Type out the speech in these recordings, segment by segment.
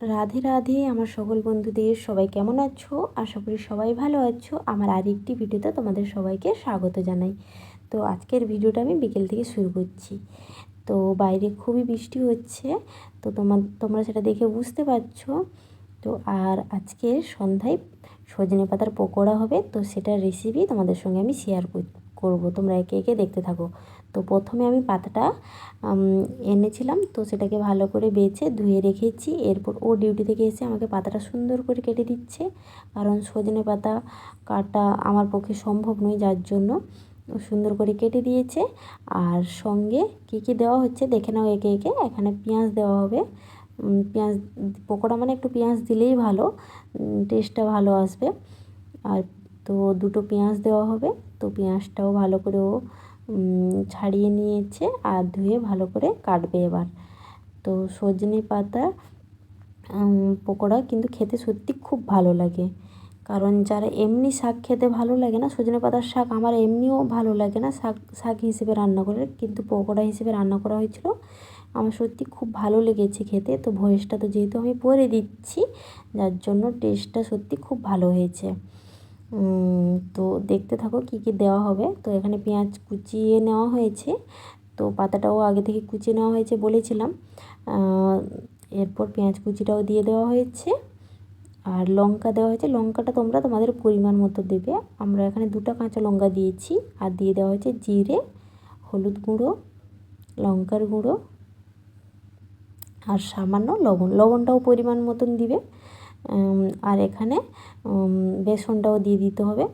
রাধে রাধে, আমার সকল বন্ধুদের সবাই কেমন আছো? আশা করি সবাই ভালো আছো। আমার আরেকটি ভিডিওতে তোমাদের সবাইকে স্বাগত জানাই। তো আজকের ভিডিওটা আমি বিকেল থেকে শুরু করছি। তো বাইরে খুবই বৃষ্টি হচ্ছে, তো তোমার তোমরা সেটা দেখে বুঝতে পারছ। তো আর আজকে সন্ধ্যায় সজনে পাতার পকোড়া হবে, তো সেটার রেসিপি তোমাদের সঙ্গে আমি শেয়ার করব। তোমরা একে একে দেখতে থাকো। তো প্রথমে আমি পাতাটা এনেছিলাম। তো সেটাকে ভালো করে বেছে ধুয়ে রেখেছি। এরপর ও ডিউটি থেকে এসে আমাকে পাতাটা সুন্দর করে কেটে দিচ্ছে। কারণ সজনে পাতা কাটা আমার পক্ষে সম্ভব নয় যার জন্য। সুন্দর করে কেটে দিয়েছে। আর সঙ্গে কি কি দেওয়া হচ্ছে দেখে নাও একে একে। এখানে পেঁয়াজ দেওয়া হবে। পেঁয়াজ, পকোড়া মানে একটু পেঁয়াজ দিলেই ভালো। টেস্টটা ভালো আসবে। আর তো দুটো পেঁয়াজ দেওয়া হবে। তো পেঁয়াজটাও ভালো করে ও ছাড়িয়ে নিয়েছে আর ধুয়ে ভালো করে কাটবে এবার। তো সজনে পাতা পকোড়া কিন্তু খেতে সত্যি খুব ভালো লাগে। কারণ যারা এমনি শাক খেতে ভালো লাগে না, সজনে পাতার শাক আমার এমনিও ভালো লাগে না। শাক শাক হিসেবে রান্না করে, কিন্তু পকোড়া হিসেবে রান্না করা হয়েছিল। আমার সত্যি খুব ভালো লেগেছে খেতে। তো ভয়েসটা তো যেহেতু আমি পরে দিচ্ছি, যার জন্য টেস্টটা সত্যি খুব ভালো হয়েছে। তো দেখতে থাকো কি কি দেওয়া হবে। তো এখানে পেঁয়াজ কুচিয়ে নেওয়া হয়েছে। তো পাতাটাও আগে থেকে কুচিয়ে নেওয়া হয়েছে বলেছিলাম। এরপর পেঁয়াজ কুচিটাও দিয়ে দেওয়া হয়েছে। আর লঙ্কা দেওয়া হয়েছে। লঙ্কাটা তোমরা তোমাদের পরিমাণ মতো দেবে। আমরা এখানে দুটো কাঁচা লঙ্কা দিয়েছি। আর দিয়ে দেওয়া হয়েছে জিরে, হলুদ গুঁড়ো, লঙ্কার গুঁড়ো আর সামান্য লবণ। লবণটাও পরিমাণ মতন দিবে। আর এখানে বেসনটাও দিয়ে দিতে হবে।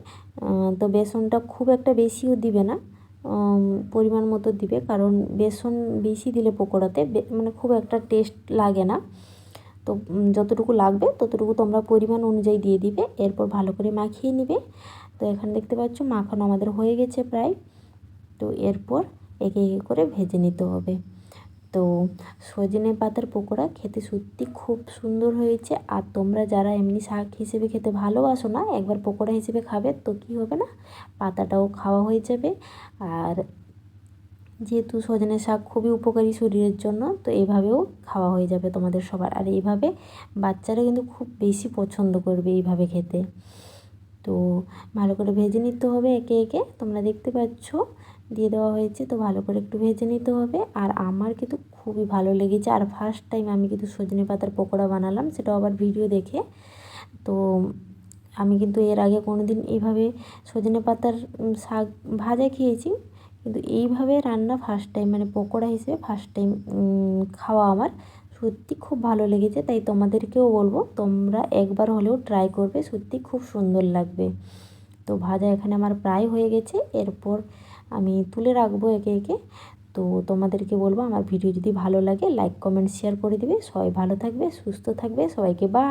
তো বেসনটা খুব একটা বেশিও দিবে না পরিমাণ মতো দিবে। কারণ বেসন বেশি দিলে পকোড়াতে মানে খুব একটা টেস্ট লাগে না। তো যতটুকু লাগবে ততটুকু তোমরা পরিমাণ অনুযায়ী দিয়ে দিবে। এরপর ভালো করে মাখিয়ে নিবে। তো এখানে দেখতে পাচ্ছ মাখানো আমাদের হয়ে গেছে প্রায়। তো এরপর একে একে করে ভেজে নিতে হবে। তো সজনে পাতার পকোড়া খেতে সত্যি খুব সুন্দর হয়েছে। আর তোমরা যারা এমনি শাক হিসেবে খেতে ভালোবাসো না, একবার পকোড়া হিসেবে খাবে তো কী হবে না? পাতাটাও খাওয়া হয়ে যাবে। আর যেহেতু সজনে শাক খুবই উপকারী শরীরের জন্য, তো এভাবেও খাওয়া হয়ে যাবে তোমাদের সবার। আর এইভাবে বাচ্চারা কিন্তু খুব বেশি পছন্দ করবে এইভাবে খেতে। তো ভালো করে ভেজে নিতে হবে একে একে। তোমরা দেখতে পাচ্ছ দিয়ে দেওয়া হয়েছে। তো ভালো করে একটু ভেজে নিতে হবে। আর আমার কিন্তু খুবই ভালো লেগেছে। আর ফার্স্ট টাইম আমি কিন্তু সজনে পাতার পকোড়া বানালাম, সেটাও আবার ভিডিও দেখে। তো আমি কিন্তু এর আগে কোনো দিন এইভাবে সজনে পাতার শাক ভাজা খেয়েছি। কিন্তু এইভাবে রান্না ফার্স্ট টাইম মানে পকোড়া হিসেবে ফার্স্ট টাইম খাওয়া আমার সত্যি খুব ভালো লেগেছে। তাই তোমাদেরকেও বলব, তোমরা একবার হলেও ট্রাই করবে, সত্যি খুব সুন্দর লাগবে। তো ভাজা এখানে আমার প্রায় হয়ে গেছে। এরপর আমি তুলে রাখব একে একে। তো তোমাদেরকে বলব, আমার ভিডিও যদি ভালো লাগে লাইক কমেন্ট শেয়ার করে দিবে। সবাই ভালো থাকবে, সুস্থ থাকবে। সবাইকে বা